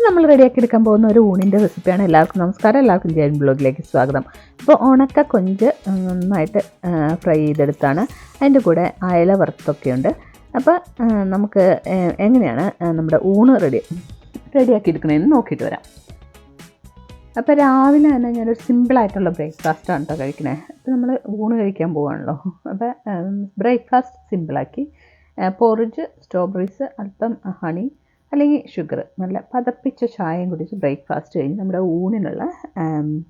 ഇന്ന് നമ്മൾ റെഡിയാക്കി എടുക്കാൻ പോകുന്ന ഒരു ഊണിന്റെ റെസിപ്പിയാണ് എല്ലാവർക്കും നമസ്കാരം. എല്ലാവർക്കും ജയൻ ബ്ലോഗിലേക്ക് സ്വാഗതം. അപ്പോൾ ഉണക്ക കൊഞ്ച് നന്നായിട്ട് ഫ്രൈ ചെയ്തെടുത്താണ്. അതിന്റെ കൂടെ അയല വറുത്തൊക്കെ ഉണ്ട് അപ്പോൾ നമുക്ക് എങ്ങനെയാണ് നമ്മുടെ ഊണ് റെഡി റെഡിയാക്കി എടുക്കണമെന്ന് നോക്കിയിട്ട് വരാം. അപ്പോൾ രാവിലെ തന്നെ ഞാനൊരു സിമ്പിളായിട്ടുള്ള ബ്രേക്ക്ഫാസ്റ്റാണ് കേട്ടോ കഴിക്കണേ. അപ്പോൾ നമ്മൾ ഊണ് കഴിക്കാൻ പോവാണല്ലോ. അപ്പോൾ ബ്രേക്ക്ഫാസ്റ്റ് സിമ്പിളാക്കി പോറിജ് സ്ട്രോബെറീസ് അല്പം ഹണി അല്ലെങ്കിൽ ഷുഗർ നല്ല പതപ്പിച്ച ചായയും കുടിച്ച് ബ്രേക്ക്ഫാസ്റ്റ് കഴിഞ്ഞ് നമ്മുടെ ഊണിനുള്ള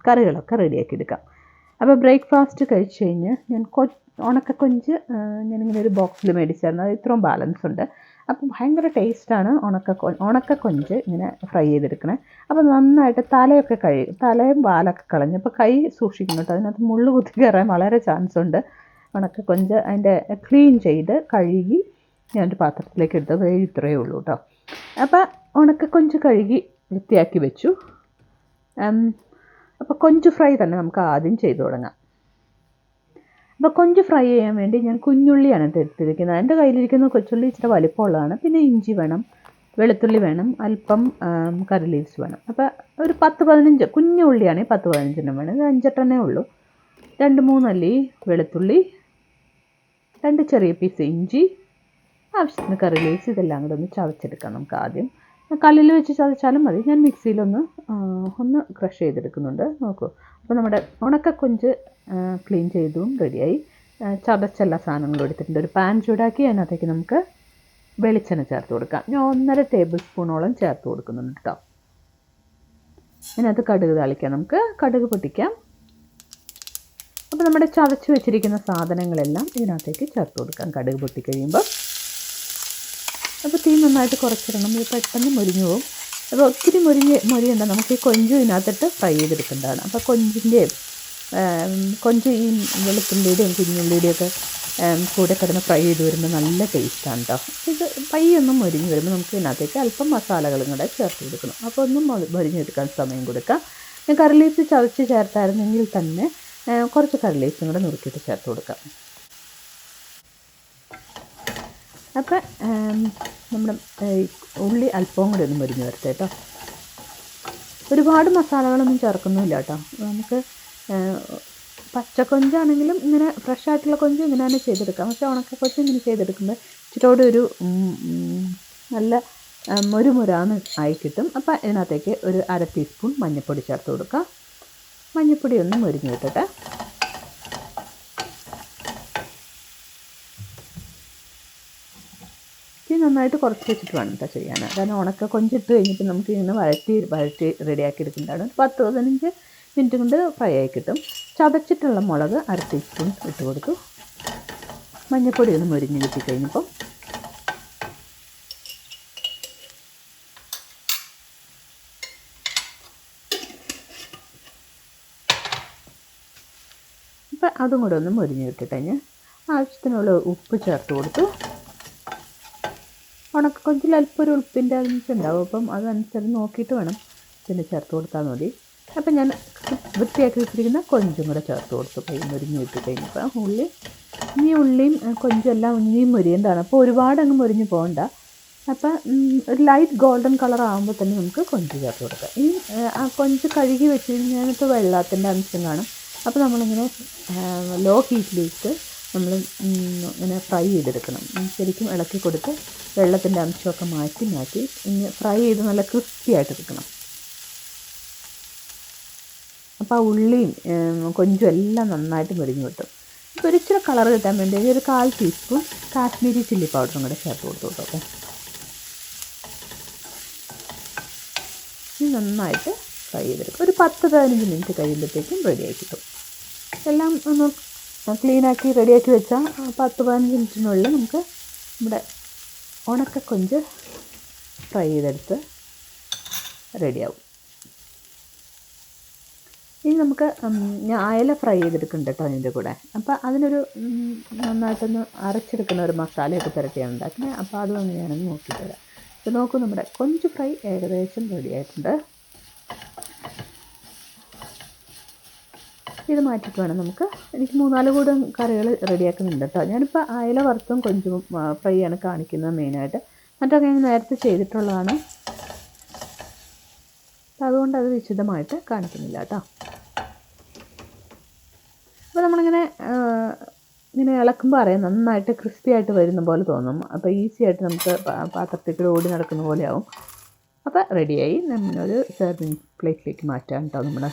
കറികളൊക്കെ റെഡിയാക്കി എടുക്കാം. അപ്പോൾ ബ്രേക്ക്ഫാസ്റ്റ് കഴിച്ച് കഴിഞ്ഞ് ഞാൻ കൊ ഉണക്കക്കൊഞ്ച് ഞാനിങ്ങനെ ഒരു ബോക്സിൽ മേടിച്ചായിരുന്നു. അത് ഇത്രയും ബാലൻസ് ഉണ്ട്. അപ്പം ഭയങ്കര ടേസ്റ്റാണ് ഉണക്ക ഉണക്കക്കൊഞ്ച് ഇങ്ങനെ ഫ്രൈ ചെയ്തെടുക്കണേ. അപ്പോൾ നന്നായിട്ട് തലയൊക്കെ കഴി തലയും വാലൊക്കെ കളഞ്ഞ് അപ്പോൾ കൈ സൂക്ഷിക്കണം കേട്ടോ. അതിനകത്ത് മുള്ളു കുത്തി കയറാൻ വളരെ ചാൻസ് ഉണ്ട്. ഉണക്കക്കൊഞ്ച് അതിന്റെ ക്ലീൻ ചെയ്ത് കഴുകി ഞാനൊരു പാത്രത്തിലേക്ക് എടുത്തത്. ഇത്രയേ ഉള്ളൂ കേട്ടോ. അപ്പോൾ ഉണക്കക്കൊഞ്ച് കഴുകി വൃത്തിയാക്കി വെച്ചു. അപ്പോൾ കൊഞ്ച് ഫ്രൈ തന്നെ നമുക്ക് ആദ്യം ചെയ്തു തുടങ്ങാം. അപ്പോൾ കൊഞ്ച് ഫ്രൈ ചെയ്യാൻ വേണ്ടി ഞാൻ കുഞ്ഞുള്ളിയാണ് എടുത്തിരിക്കുന്നത്. എന്റെ കയ്യിലിരിക്കുന്ന കൊച്ചുള്ളി ഇച്ചിരി വലിപ്പമുള്ളതാണ്. പിന്നെ ഇഞ്ചി വേണം വെളുത്തുള്ളി വേണം അല്പം കറി ലീവ്സ് വേണം. അപ്പോൾ ഒരു പത്ത് പതിനഞ്ച് കുഞ്ഞുള്ളിയാണ് പത്ത് പതിനഞ്ചെണ്ണം വേണം. ഇത് അഞ്ചെട്ടെണ്ണേ ഉള്ളൂ. രണ്ട് മൂന്നല്ലി വെളുത്തുള്ളി രണ്ട് ചെറിയ പീസ് ഇഞ്ചി ആവശ്യത്തിന് കറി ലീവ്സ് ഇതെല്ലാം കൂടെ ഒന്ന് ചതച്ചെടുക്കാം നമുക്ക് ആദ്യം. കല്ലിൽ വെച്ച് ചതച്ചാലും മതി. ഞാൻ മിക്സിയിലൊന്ന് ഒന്ന് ക്രഷ് ചെയ്തെടുക്കുന്നുണ്ട്. നോക്കൂ. അപ്പോൾ നമ്മുടെ ഉണക്കക്കൊഞ്ച് ക്ലീൻ ചെയ്തും റെഡിയായി ചതച്ച എല്ലാ സാധനങ്ങളും എടുത്തിട്ടുണ്ട്. ഒരു പാൻ ചൂടാക്കി അതിനകത്തേക്ക് നമുക്ക് വെളിച്ചെണ്ണ ചേർത്ത് കൊടുക്കാം. ഞാൻ ഒന്നര ടേബിൾ സ്പൂണോളം ചേർത്ത് കൊടുക്കുന്നുണ്ട് കേട്ടോ അതിനകത്ത് കടുക് താളിക്കാം നമുക്ക്. കടുക് പൊട്ടിക്കാം. അപ്പോൾ നമ്മുടെ ചതച്ച് വെച്ചിരിക്കുന്ന സാധനങ്ങളെല്ലാം ഇതിനകത്തേക്ക് ചേർത്ത് കൊടുക്കാം. കടുക് പൊട്ടിക്കഴിയുമ്പോൾ നന്നായിട്ട് കുറച്ചിടണം. ഇത് പെട്ടെന്ന് മുരിഞ്ഞു പോകും. അപ്പോൾ ഒത്തിരി മുരിഞ്ഞ് മുരിയണ്ട. നമുക്ക് ഈ കൊഞ്ചും ഇതിനകത്തിട്ട് ഫ്രൈ ചെയ്തെടുക്കേണ്ടതാണ്. അപ്പോൾ കൊഞ്ചിന്റെയും കൊഞ്ച് ഈ വെളുത്തുള്ളിയുടെയും കുഞ്ഞുള്ളിയുടെയും ഒക്കെ കൂടെ കിടന്ന് ഫ്രൈ ചെയ്ത് വരുമ്പോൾ നല്ല ടേസ്റ്റാണ് കേട്ടോ ഇത് പയ്യൊന്നും മുരിഞ്ഞ് വരുമ്പോൾ നമുക്ക് ഇതിനകത്തേക്ക് അല്പം മസാലകളും കൂടെ ചേർത്ത് കൊടുക്കണം. അപ്പോൾ ഒന്നും മുരിഞ്ഞെടുക്കാൻ സമയം കൊടുക്കാം. ഞാൻ കറിലീഫ് ചതച്ച് ചേർത്തായിരുന്നെങ്കിൽ തന്നെ കുറച്ച് കറിലീഫും കൂടെ നുറുക്കിയിട്ട് ചേർത്ത് കൊടുക്കാം. അപ്പം നമ്മുടെ ഉള്ളി അല്പവും കൂടി ഒന്ന് മുരിഞ്ഞ് വരട്ടെ കേട്ടോ. ഒരുപാട് മസാലകളൊന്നും ചേർക്കുന്നില്ല കേട്ടോ. നമുക്ക് പച്ച പച്ചക്കൊഞ്ചാണെങ്കിലും ഇങ്ങനെ ഫ്രഷ് ആയിട്ടുള്ള കൊഞ്ച് ഇങ്ങനെ തന്നെ ചെയ്തെടുക്കാം. പക്ഷേ ഉണക്ക കൊഞ്ച് ഇങ്ങനെ ചെയ്തെടുക്കുമ്പോൾ ഇച്ചിരിയോടെ ഒരു നല്ല മുരുമുരാന്ന് ആയി കിട്ടും. അപ്പോൾ ഇതിനകത്തേക്ക് ഒരു അര ടീസ്പൂൺ മഞ്ഞൾപ്പൊടി ചേർത്ത് കൊടുക്കാം. മഞ്ഞൾപ്പൊടി ഒന്ന് മുരിഞ്ഞ് കിട്ടട്ടെ. ഇത് നന്നായിട്ട് കുറച്ച് വെച്ചിട്ട് വേണം കേട്ടോ ചെയ്യാൻ. കാരണം ഉണക്ക കൊഞ്ചിട്ട് കഴിഞ്ഞിട്ട് നമുക്ക് ഇങ്ങനെ വഴറ്റി വഴറ്റി റെഡിയാക്കി ആക്കി ഒരു പത്ത് പതിനഞ്ച് മിനിറ്റ് കൊണ്ട് ഫ്രൈ ആയി കിട്ടും. ചതച്ചിട്ടുള്ള മുളക് അര ടീസ്പൂൺ ഇട്ട് കൊടുത്തു. മഞ്ഞൾപ്പൊടി ഒന്ന് മുരിഞ്ഞ് കിട്ടി കഴിഞ്ഞപ്പോൾ ഇപ്പം അതും കൂടെ ഒന്ന് മുരിഞ്ഞ് കിട്ടിട്ട് ആവശ്യത്തിനുള്ള ഉപ്പ് ചേർത്ത് കൊടുത്തു. ഉണക്കക്കൊഞ്ചിൽ അല്പം ഒരു ഉളുപ്പിന്റെ അംശം ഉണ്ടാവും അപ്പം അതനുസരിച്ച് നോക്കിയിട്ട് വേണം പിന്നെ ചേർത്ത് കൊടുത്താൽ മതി. അപ്പം ഞാൻ വൃത്തിയാക്കി വെച്ചിരിക്കുന്ന കൊഞ്ചും കൂടെ ചേർത്ത് കൊടുത്തു. കൈ മുരിഞ്ഞ് ഇട്ട് കഴിഞ്ഞപ്പോൾ ഉള്ളി ഈ ഉള്ളിയും കൊഞ്ചും എല്ലാം ഇനിയും മുരിയേണ്ടതാണ് അപ്പോൾ ഒരുപാട് അങ്ങ് മുരിഞ്ഞ് പോകണ്ട. അപ്പം ഒരു ലൈറ്റ് ഗോൾഡൻ കളർ ആകുമ്പോൾ തന്നെ നമുക്ക് കൊഞ്ച് ചേർത്ത് കൊടുക്കാം. ഇനി ആ, ആ കൊഞ്ച് കഴുകി വെച്ച് കഴിഞ്ഞാൽ ഇപ്പോൾ വെള്ളത്തിന്റെ അംശം കാണും. അപ്പോൾ നമ്മളിങ്ങനെ ലോ ഹീറ്റിലേക്ക് നമ്മൾ ഇങ്ങനെ ഫ്രൈ ചെയ്തെടുക്കണം. ശരിക്കും ഇളക്കി കൊടുത്ത് വെള്ളത്തിന്റെ അംശമൊക്കെ മാറ്റി മാറ്റി ഇങ്ങനെ ഫ്രൈ ചെയ്ത് നല്ല ക്രിസ്പി ആയിട്ട് എടുക്കണം. അപ്പോൾ ആ ഉള്ളിയും കൊഞ്ചും എല്ലാം നന്നായിട്ട് മുരിഞ്ഞു കിട്ടും. ഇപ്പോൾ ഒരു ഇച്ചിരി കളർ കിട്ടാൻ വേണ്ടി ഒരു കാൽ ടീസ്പൂൺ കാശ്മീരി ചില്ലി പൗഡറും കൂടെ ചേർത്ത് കൊടുത്തു കേട്ടോ ഇത് നന്നായിട്ട് ഫ്രൈ ചെയ്തെടുക്കും. ഒരു പത്ത് പതിനഞ്ച് മിനിറ്റ് കഴിയുമ്പോഴത്തേക്കും റെഡിയായി കിട്ടും. എല്ലാം ഒന്ന് ക്ലീനാക്കി റെഡിയാക്കി വെച്ചാൽ പത്ത് പതിനഞ്ച് മിനിറ്റിനുള്ളിൽ നമുക്ക് നമ്മുടെ ഉണക്കക്കൊഞ്ച് ഫ്രൈ ചെയ്തെടുത്ത് റെഡിയാവും. ഇനി നമുക്ക് ഞാൻ അയല ഫ്രൈ ചെയ്തെടുക്കുന്നുണ്ട് കേട്ടോ അതിന്റെ കൂടെ. അപ്പോൾ അതിനൊരു നന്നായിട്ടൊന്ന് അരച്ചെടുക്കുന്ന ഒരു മസാലയൊക്കെ പുരട്ടിയാണ് ഉണ്ടാക്കുന്നത്. അപ്പോൾ അതും അങ്ങനെയാണെന്ന് വരാം ഇപ്പോൾ നോക്കൂ നമ്മുടെ കൊഞ്ച് ഫ്രൈ ഏകദേശം റെഡി ഇത് മാറ്റിയിട്ട് വേണം നമുക്ക്. എനിക്ക് മൂന്നാൽ കൂടം കറികൾ റെഡിയാക്കുന്നുണ്ട് കേട്ടോ. ഞാനിപ്പോൾ അയല വറുത്തും കൊഞ്ചും ഫ്രൈ ആണ് കാണിക്കുന്നത് മെയിനായിട്ട് മറ്റൊക്കെ ഞാൻ നേരത്തെ ചെയ്തിട്ടുള്ളതാണ്. അതുകൊണ്ട് അത് വിശദമായിട്ട് കാണിക്കുന്നില്ല കേട്ടോ. അപ്പോൾ നമ്മളിങ്ങനെ ഇങ്ങനെ ഇളക്കുമ്പോൾ അറിയാം നന്നായിട്ട് ക്രിസ്പി ആയിട്ട് വരുന്ന പോലെ തോന്നും. അപ്പോൾ ഈസി ആയിട്ട് നമുക്ക് പാത്രത്തിൽ ഓടി നടക്കുന്ന പോലെ ആവും. അപ്പോൾ റെഡിയായി നമ്മളൊരു സെർവിങ് പ്ലേറ്റിലേക്ക് മാറ്റാം കേട്ടോ നമ്മുടെ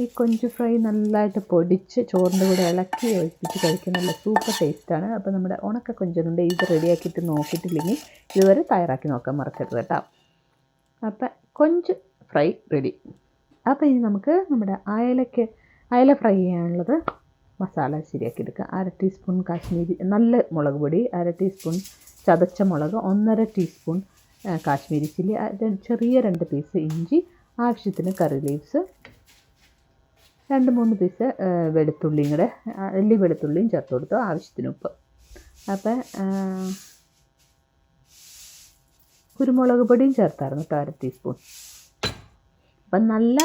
ഈ കൊഞ്ച് ഫ്രൈ നല്ലതായിട്ട് പൊടിച്ച് ചോറിന്റെ കൂടെ ഇളക്കി ഒഴിപ്പിച്ച് കഴിക്കാൻ നല്ല സൂപ്പർ ടേസ്റ്റാണ് അപ്പോൾ നമ്മുടെ ഉണക്ക കൊഞ്ചുണ്ട് ഇത് റെഡിയാക്കിയിട്ട് നോക്കിയിട്ടില്ലെങ്കിൽ ഇതുവരെ തയ്യാറാക്കി നോക്കാൻ മറക്കരുത് കേട്ടോ. അപ്പം കൊഞ്ച് ഫ്രൈ റെഡി അപ്പോൾ ഇനി നമുക്ക് നമ്മുടെ അയലയ്ക്ക് അയല ഫ്രൈ ചെയ്യാനുള്ളത് മസാല ശരിയാക്കി എടുക്കുക അര ടീസ്പൂൺ കാശ്മീരി നല്ല മുളക് പൊടി അര ടീസ്പൂൺ ചതച്ച മുളക് ഒന്നര ടീസ്പൂൺ കാശ്മീരി ചില്ലി ചെറിയ രണ്ട് പീസ് ഇഞ്ചി ആവശ്യത്തിന് കറി ലീവ്സ് രണ്ട് മൂന്ന് പീസ് വെളുത്തുള്ളിയും കൂടെ അല്ലി വെളുത്തുള്ളിയും ചേർത്ത് കൊടുത്തു ആവശ്യത്തിന് ഉപ്പ്. അപ്പം കുരുമുളക് പൊടിയും ചേർത്തായിരുന്നു കേട്ടോ അര ടീസ്പൂൺ അപ്പം നല്ല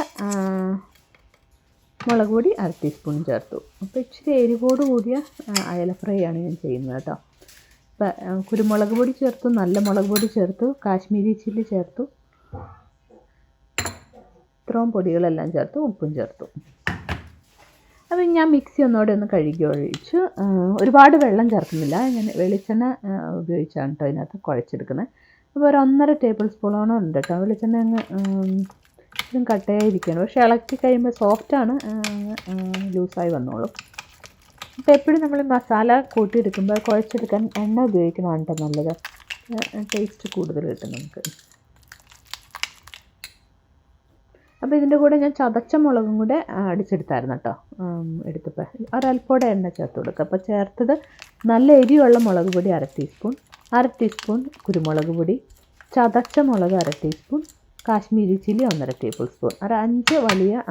മുളക് പൊടി അര ടീസ്പൂൺ ചേർത്തു. അപ്പോൾ ഇച്ചിരി എരിവോട് കൂടിയ അയല ഫ്രൈ ആണ് ഞാൻ ചെയ്യുന്നത് കേട്ടോ. അപ്പം കുരുമുളക് പൊടി ചേർത്തു നല്ല മുളക് പൊടി ചേർത്തു കാശ്മീരി ചില്ലി ചേർത്തു. ഇത്രയും പൊടികളെല്ലാം ചേർത്തു ഉപ്പും ചേർത്തു. അപ്പം ഞാൻ മിക്സി ഒന്നുകൂടെ ഒന്ന് കഴുകി ഒഴിച്ചു ഒരുപാട് വെള്ളം ചേർക്കുന്നില്ല. ഞാൻ വെളിച്ചെണ്ണ ഉപയോഗിച്ചാണ് കേട്ടോ ഇതിനകത്ത് കുഴച്ചെടുക്കുന്നത്. അപ്പോൾ ഒരു ഒന്നര ടേബിൾ സ്പൂണോളം ഉണ്ട് കേട്ടോ വെളിച്ചെണ്ണ അങ്ങ് ഇതും കട്ടയായിരിക്കുകയാണ് പക്ഷേ ഇളക്കി കഴിയുമ്പോൾ സോഫ്റ്റാണ് ലൂസായി വന്നോളും. അപ്പോൾ എപ്പോഴും നമ്മൾ മസാല കൂട്ടിയെടുക്കുമ്പോൾ കുഴച്ചെടുക്കാൻ എണ്ണ ഉപയോഗിക്കുന്നതാണ് കേട്ടോ നല്ലത്? ടേസ്റ്റ് കൂടുതൽ കിട്ടും നമുക്ക്. അപ്പോൾ ഇതിന്റെ കൂടെ ഞാൻ ചതച്ച മുളകും കൂടെ അടിച്ചെടുത്തായിരുന്നു കേട്ടോ. എടുത്തപ്പോൾ ഒരൽപ്പോടെ എണ്ണ ചേർത്ത് കൊടുക്കുക. അപ്പോൾ ചേർത്തത് നല്ല എരിവുള്ള മുളക് പൊടി അര ടീസ്പൂൺ അര ടീസ്പൂൺ കുരുമുളക് പൊടി ചതച്ച മുളക് അര ടീസ്പൂൺ കാശ്മീരി ചില്ലി ഒന്നര ടേബിൾ സ്പൂൺ ഒരു അഞ്ച് വലിയ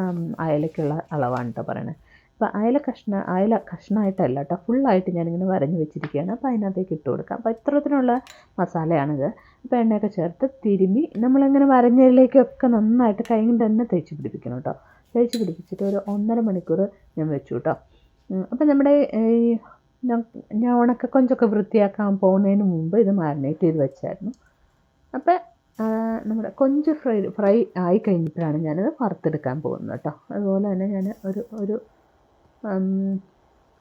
അയലക്കുള്ള അളവാണ് കേട്ടോ പറയണത് അപ്പോൾ അയല കഷ്ണ അയല കഷ്ണമായിട്ടല്ല കേട്ടോ ഫുള്ളായിട്ട് ഞാനിങ്ങനെ വരഞ്ഞ് വെച്ചിരിക്കുകയാണ്. അപ്പോൾ അതിനകത്തേക്ക് ഇട്ട് കൊടുക്കാം. അപ്പോൾ ഇത്തരത്തിലുള്ള മസാലയാണിത്. അപ്പോൾ എണ്ണയൊക്കെ ചേർത്ത് തിരുമ്മി നമ്മളിങ്ങനെ വരഞ്ഞതിലേക്കൊക്കെ നന്നായിട്ട് കൈ കൊണ്ട് തന്നെ തേച്ച് പിടിപ്പിക്കണം കേട്ടോ തേച്ച് പിടിപ്പിച്ചിട്ട് ഒരു ഒന്നര മണിക്കൂർ ഞാൻ വെച്ചു കേട്ടോ അപ്പോൾ നമ്മുടെ ഈ ഞാൻ- ഉണക്ക കൊഞ്ചൊക്കെ വൃത്തിയാക്കാൻ പോകുന്നതിന് മുമ്പ് ഇത് മാരിനേറ്റ് ചെയ്ത് വെച്ചായിരുന്നു. അപ്പോൾ നമ്മുടെ കൊഞ്ച് ഫ്രൈ ഫ്രൈ ആയി കഴിഞ്ഞപ്പോഴാണ് ഞാനത് വറുത്തെടുക്കാൻ പോകുന്നത് കേട്ടോ അതുപോലെ തന്നെ ഞാൻ ഒരു ഒരു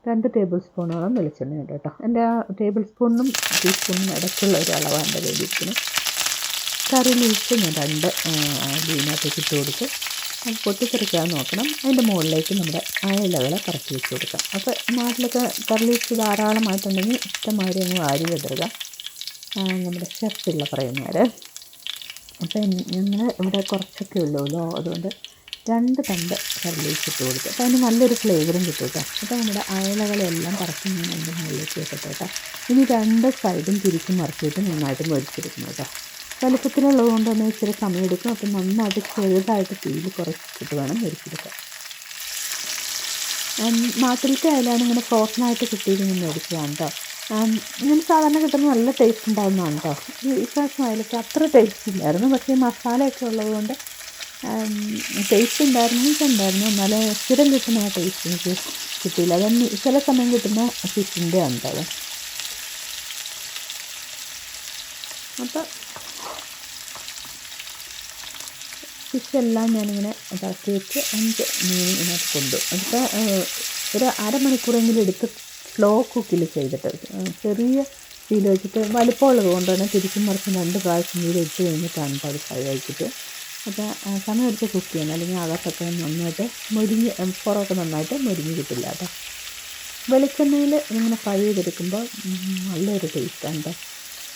രണ്ട് ടേബിൾ സ്പൂണോളം വെളിച്ചെണ്ണ ഉണ്ട് കേട്ടോ. എന്റെ ആ ടേബിൾ സ്പൂണിനും ടീസ്പൂണിനും ഇടയ്ക്കുള്ള ഒരു അളവാണ് എന്റെ കയ്യിലിരിക്കുന്നത് കറി ലീഫ് ഞാൻ രണ്ട് ഇതിനകത്തേക്ക് ഇട്ട് കൊടുത്ത്. അത് പൊട്ടിത്തെറിക്കാൻ നോക്കണം. അതിന്റെ മുകളിലേക്ക് നമ്മുടെ അയലകളെ പറക്കി വെച്ച് കൊടുക്കാം. അപ്പോൾ നാട്ടിലൊക്കെ കറി ലീഫ് ധാരാളമായിട്ടുണ്ടെങ്കിൽ ഇഷ്ടമാതിരി അങ്ങ് വാരി വിതറുക. നമ്മുടെ ഉള്ള പറയുന്നവർ അപ്പോൾ ഞങ്ങൾ ഇവിടെ കുറച്ചൊക്കെ ഉള്ളൂല്ലോ അതുകൊണ്ട് രണ്ട് തണ്ട് കറിലേക്ക് ഇട്ട് കൊടുത്തു അപ്പോൾ അതിന് നല്ലൊരു ഫ്ലേവറും കിട്ടും കേട്ടോ. അപ്പോൾ നമ്മുടെ അയലകളെല്ലാം പറക്കി ഞാൻ അതിന്റെ മുകളിലേക്ക് വെക്കട്ടെ കേട്ടോ. ഇനി രണ്ട് സൈഡും തിരിച്ചും മറിച്ചിട്ട് നന്നായിട്ട് മൊരിച്ചെടുക്കണം കേട്ടോ. വലുപ്പത്തിലുള്ളത് കൊണ്ട് തന്നെ ഇച്ചിരി സമയമെടുക്കും അപ്പോൾ നന്നായിട്ട് ചെറുതായിട്ട് തീയിൽ കുറച്ചിട്ട് വേണം മൊരിച്ചെടുക്കാൻ നാട്ടിലത്തെ അയലാണ് ഇങ്ങനെ ഫ്രോസണായിട്ട് കിട്ടിയത് ഞാൻ മേടിച്ചതാണ് കേട്ടോ. ഇങ്ങനെ സാധാരണ കിട്ടുന്ന നല്ല ടേസ്റ്റ് ഉണ്ടാകുന്നതാണ് കേട്ടോ. ഈ പ്രാവശ്യം അയലക്ക് അത്ര ടേസ്റ്റ് ഇല്ലായിരുന്നു. പക്ഷേ മസാലയൊക്കെ ഉള്ളതുകൊണ്ട് ടേസ്റ്റ് ഉണ്ടായിരുന്നു ഉണ്ടായിരുന്നു. എന്നാലും സ്ഥിരം കിട്ടുന്ന ആ ടേസ്റ്റ് എനിക്ക് കിട്ടിയില്ല. അത് ചില സമയം കിട്ടുന്ന ഫിഷിന്റെ ഉണ്ടത് അപ്പം ഫിഷെല്ലാം ഞാനിങ്ങനെ ഇതാക്കി വെച്ച് അഞ്ച് മീൻ ഇതിനകത്ത് കൊണ്ടു. അതിപ്പോൾ ഒരു അരമണിക്കൂറെങ്കിലും എടുത്ത് സ്ലോ കുക്കിൽ ചെയ്തിട്ട് ചെറിയ തീയിൽ വെച്ചിട്ട് വലിപ്പമുള്ളത് കൊണ്ട് തന്നെ തിരിച്ചും മറിച്ചും രണ്ട് പ്രാവശ്യം തീയിൽ ഇട്ട് കഴിഞ്ഞിട്ടാണ് അത് ഫ്രൈ ആക്കിയിട്ട് അപ്പോൾ സമയമെടുത്ത് കുക്ക് ചെയ്യണം. അല്ലെങ്കിൽ അകത്തൊക്കെ നന്നായിട്ട് മൊരിഞ്ഞ് പുറമൊക്കെ നന്നായിട്ട് മൊരിഞ്ഞ് കിട്ടില്ല കേട്ടോ. വെളിച്ചെണ്ണയിൽ ഇങ്ങനെ ഫ്രൈ ചെയ്തെടുക്കുമ്പോൾ നല്ലൊരു ടേസ്റ്റാണ് കേട്ടോ.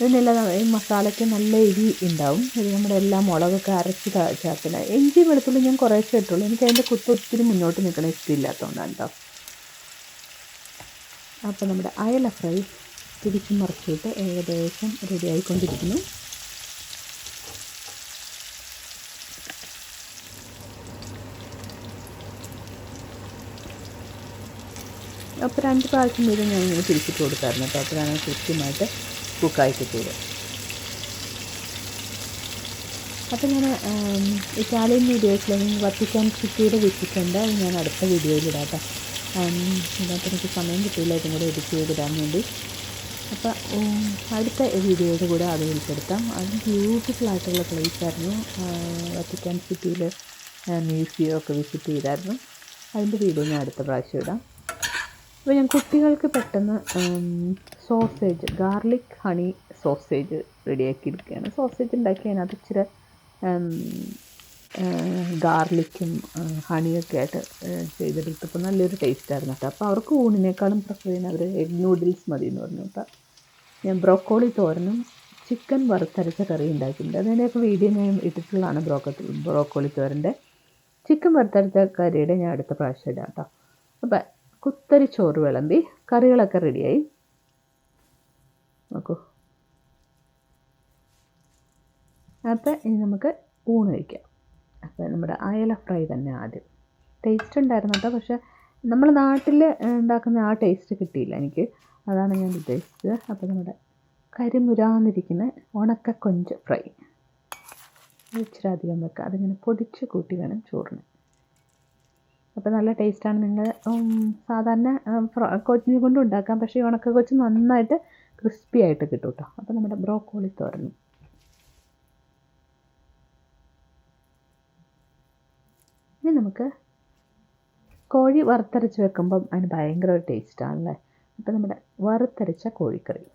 ഇതിനെല്ലാം ഈ മസാലയ്ക്ക് നല്ല എരി ഉണ്ടാവും. ഇത് നമ്മുടെ എല്ലാം മുളകൊക്കെ അരച്ച് ക- എഞ്ചി വെളുത്തുള്ളി ഞാൻ കുറേശ്ശേ ഇട്ടുള്ളൂ. എനിക്ക് അതിന്റെ കുത്ത് ഒത്തിരി മുന്നോട്ട് നിൽക്കണ ഇഷ്ടമില്ലാത്തതുകൊണ്ടാണ് കേട്ടോ. അപ്പോൾ നമ്മുടെ അയല ഫ്രൈ തിരിച്ചു മറിച്ചിട്ട് ഏകദേശം റെഡി ആയിക്കൊണ്ടിരിക്കുന്നു. അപ്പോൾ രണ്ട് പ്രാവശ്യം വീതം ഞാൻ ഇങ്ങനെ തിരിച്ചിട്ട് കൊടുത്തായിരുന്നു കേട്ടോ. അപ്പോഴാണ് കൃത്യമായിട്ട് കുക്കായി കിട്ടിയത്. അപ്പോൾ ഞാൻ ഇറ്റാലിയൻ വീഡിയോസിൽ വത്തിക്കാൻ സിറ്റിയുടെ അത് ഞാൻ അടുത്ത വീഡിയോയിൽ ഇടാം കേട്ടോ. ഇതിനകത്ത് എനിക്ക് സമയം കിട്ടിയില്ല. ഇതും കൂടെ എഡിറ്റ് ചെയ്തിടാൻ വേണ്ടി. അപ്പോൾ അടുത്ത വീഡിയോയുടെ കൂടെ അത് ഉൾപ്പെടുത്താം. അത് ബ്യൂട്ടിഫുൾ ആയിട്ടുള്ള പ്ലേസ് ആയിരുന്നു. വത്തിക്കാൻ സിറ്റിയിൽ മ്യൂസിയം ഒക്കെ വിസിറ്റ് ചെയ്തായിരുന്നു. അതിന്റെ വീഡിയോ ഞാൻ അടുത്ത പ്രാവശ്യം ഇടാം. അപ്പോൾ ഞാൻ കുട്ടികൾക്ക് പെട്ടെന്ന് സോസേജ് ഗാർലിക് ഹണി സോസേജ് റെഡിയാക്കി എടുക്കുകയാണ് സോസേജ് ഉണ്ടാക്കി അതിനകത്ത് ഇച്ചിരി ഗാർലിക്കും ഹണിയൊക്കെ ആയിട്ട് ചെയ്തെടുത്തപ്പോൾ നല്ലൊരു ടേസ്റ്റ് ആയിരുന്നു കേട്ടോ. അപ്പോൾ അവർക്ക് ഊണിനേക്കാളും പ്രിഫർ ചെയ്യുന്ന അവർ എഗ് നൂഡിൽസ് മതി എന്ന് പറഞ്ഞു കേട്ടോ. ഞാൻ ബ്രോക്കോളി തോരനും ചിക്കൻ വറുത്തരച്ച കറി ഉണ്ടാക്കിയിട്ടുണ്ട്. അതിന്റെയൊക്കെ വീഡിയോ ഞാൻ ഇട്ടിട്ടുള്ളതാണ് ബ്രോക്ക ബ്രോക്കോളി തോരന്റെ. ചിക്കൻ വറുത്തരച്ച കറിയുടെ ഞാൻ അടുത്ത പ്രാവശ്യം ഇടാം കേട്ടോ. അപ്പം കുത്തരി ചോറ് വിളമ്പി കറികളൊക്കെ റെഡിയായി. നോക്കൂ. അപ്പം ഇനി നമുക്ക് ഊണ് കഴിക്കാം. അപ്പോൾ നമ്മുടെ അയല ഫ്രൈ തന്നെ ആദ്യം. ടേസ്റ്റ് ഉണ്ടായിരുന്നു കേട്ടോ പക്ഷേ നമ്മൾ നാട്ടിൽ ഉണ്ടാക്കുന്ന ആ ടേസ്റ്റ് കിട്ടിയില്ല എനിക്ക്. അതാണ് ഞാൻ ഉദ്ദേശിച്ചത്. അപ്പോൾ നമ്മുടെ കരിമുരാന്നിരിക്കുന്ന ഉണക്ക കൊഞ്ച് ഫ്രൈ. ഇച്ചിരി അധികം വെക്കുക അതിങ്ങനെ പൊടിച്ച് കൂട്ടി വേണം ചോറിന്. അപ്പോൾ നല്ല ടേസ്റ്റാണ് നിങ്ങൾ സാധാരണ കൊച്ചിനെ കൊണ്ട് ഉണ്ടാക്കാം. പക്ഷേ ഈ ഉണക്ക കൊച്ച് നന്നായിട്ട് ക്രിസ്പി ആയിട്ട് കിട്ടും കേട്ടോ അപ്പോൾ നമ്മുടെ ബ്രോക്കോളി തോരനും. ഇനി നമുക്ക് കോഴി വറുത്തരച്ച് വെക്കുമ്പം അതിന് ഭയങ്കര ഒരു ടേസ്റ്റാണല്ലേ അപ്പോൾ നമ്മുടെ വറുത്തരച്ച കോഴിക്കറി.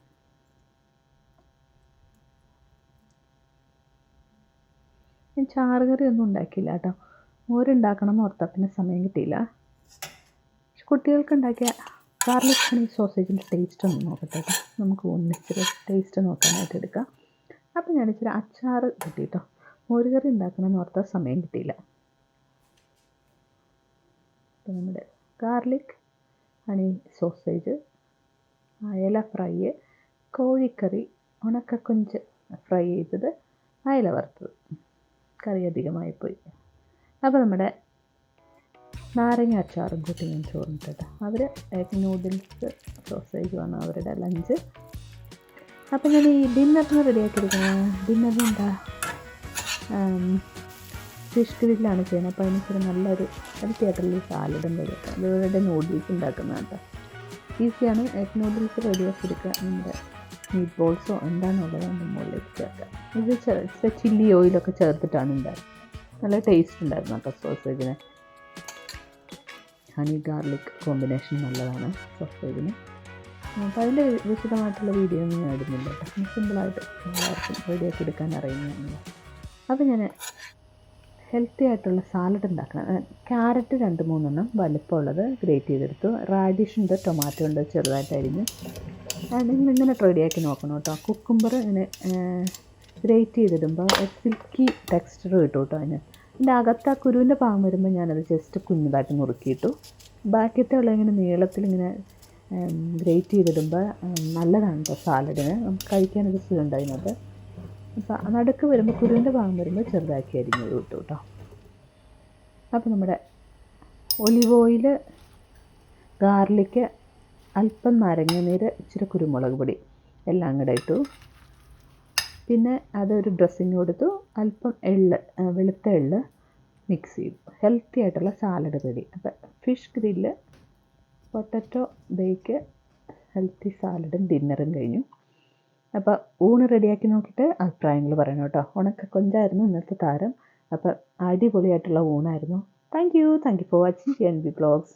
ഞാൻ ചാറുകറി ഒന്നും ഉണ്ടാക്കിയില്ല കേട്ടോ. മോരുണ്ടാക്കണം എന്ന് പിന്നെ സമയം കിട്ടിയില്ല. പക്ഷെ കുട്ടികൾക്ക് ഗാർലിക് ഹണി സോസേജിന്റെ ടേസ്റ്റ് ഒന്ന് നോക്കട്ടെ കേട്ടോ നമുക്ക് ഒന്നിച്ചിരി ടേസ്റ്റ് നോക്കാനായിട്ട് എടുക്കാം. അപ്പോൾ ഞാൻ ഇച്ചിരി അച്ചാർ കിട്ടിയിട്ടോ. മോരുകറി ഉണ്ടാക്കണം എന്ന് ഓർത്താൽ സമയം കിട്ടിയില്ല. അപ്പോൾ നമ്മുടെ ഗാർലിക് ഹണി സോസേജ് അയല ഫ്രൈ കോഴിക്കറി ഉണക്കക്കുഞ്ച് ഫ്രൈ ചെയ്തത് അയല വറുത്തത്. കറി അധികമായി പോയി. അപ്പോൾ നമ്മുടെ നാരങ്ങ അച്ചാറും കൂട്ടി ഞാൻ ചോറിട്ട് കേട്ടോ അവർ നൂഡിൽസ് സോസേജ് വന്നു അവരുടെ ലഞ്ച് അപ്പോൾ ഞാൻ ഈ ഡിന്നറിന് റെഡിയാക്കിയിരിക്കുന്നത് ഡിന്നറിന് എന്താ? ഫിഷ് ഗ്രില്ലാണ് ചെയ്യുന്നത്. അപ്പോൾ അതിന് നല്ലൊരു ഒരു തിയേറ്ററിൽ സാലഡും റെഡിയാക്കാം അതുപോലെ നൂഡിൽസ് ഉണ്ടാക്കുന്നത് കേട്ടോ. ഈസിയാണ് എഗ് നൂഡിൽസ് റെഡിയാക്കി എടുക്കുക. നമ്മുടെ മീറ്റ് ബോൾസോ എന്താണുള്ളത് അതിന്റെ മുകളിലേക്ക് ചേർക്കുക. ഇത് ചില്ലി ഓയിലൊക്കെ ചേർത്തിട്ടാണ് ഉണ്ടായത് നല്ല ടേസ്റ്റ് ഉണ്ടായിരുന്നു കേട്ടോ സോസേജിന്. ഹണി ഗാർലിക് കോമ്പിനേഷൻ നല്ലതാണ് സോസേജിന്. അപ്പോൾ അതിന്റെ വിശദമായിട്ടുള്ള വീഡിയോ ഒന്നും ഞാൻ ഇടുന്നില്ല കേട്ടോ. സിമ്പിളായിട്ട് എല്ലാവർക്കും റെഡിയാക്കി എടുക്കാൻ അറിയുന്നതാണ്. അപ്പോൾ ഞാൻ ഹെൽത്തി ആയിട്ടുള്ള സാലഡ് ഉണ്ടാക്കണം. ക്യാരറ്റ് രണ്ട് മൂന്നെണ്ണം വലുപ്പമുള്ളത് ഗ്രേറ്റ് ചെയ്തെടുത്തു. റാഡിഷ് ഉണ്ട് ടൊമാറ്റോ ഉണ്ട് ചെറുതായിട്ട് അരിഞ്ഞ്. നിങ്ങൾ ഇങ്ങനെ റെഡിയാക്കി നോക്കണം കേട്ടോ. കുക്കുംബർ ഇങ്ങനെ ഗ്രേറ്റ് ചെയ്തിടുമ്പോൾ സിൽക്കി ടെക്സ്ചർ കിട്ടും കേട്ടോ അതിന്. അതിന്റെ അകത്ത് ആ കുരുവിന്റെ പാകം വരുമ്പോൾ ഞാനത് ജസ്റ്റ് കുഞ്ഞതായിട്ട് നുറുക്കിയിട്ടു. ബാക്കിയത്തെ ഉള്ള ഇങ്ങനെ നീളത്തിൽ ഇങ്ങനെ ഗ്രേറ്റ് ചെയ്തിടുമ്പോൾ നല്ലതാണ് കേട്ടോ സാലഡിന്. നമുക്ക് കഴിക്കാനൊരു സുഖമുണ്ട് അതിനകത്ത്. അപ്പോൾ നടുക്ക് വരുമ്പോൾ കുരുവിന്റെ ഭാഗം വരുമ്പോൾ ചെറുതാക്കി അരിഞ്ഞ് വിട്ടു കേട്ടോ അപ്പോൾ നമ്മുടെ ഒലിവ് ഓയിൽ ഗാർലിക്ക് അല്പം നാരങ്ങ നീര് ഇച്ചിരി കുരുമുളക് പൊടി എല്ലാം കൂടെ ഇട്ടു. പിന്നെ അതൊരു ഡ്രസ്സിങ് കൊടുത്തു. അല്പം എള്ള് വെളുത്ത എള്ള് മിക്സ് ചെയ്തു. ഹെൽത്തി ആയിട്ടുള്ള സാലഡ് റെഡി അപ്പം fish grill potato bake healthy സാലഡും ഡിന്നറും കഴിഞ്ഞു. അപ്പോൾ ഊണ് റെഡിയാക്കി നോക്കിയിട്ട് അഭിപ്രായങ്ങൾ പറയണം കേട്ടോ. ഉണക്ക കൊഞ്ചായിരുന്നു ഇന്നത്തെ താരം. അപ്പോൾ അടിപൊളിയായിട്ടുള്ള ഊണായിരുന്നു. Thank you thank you for watching N B blogs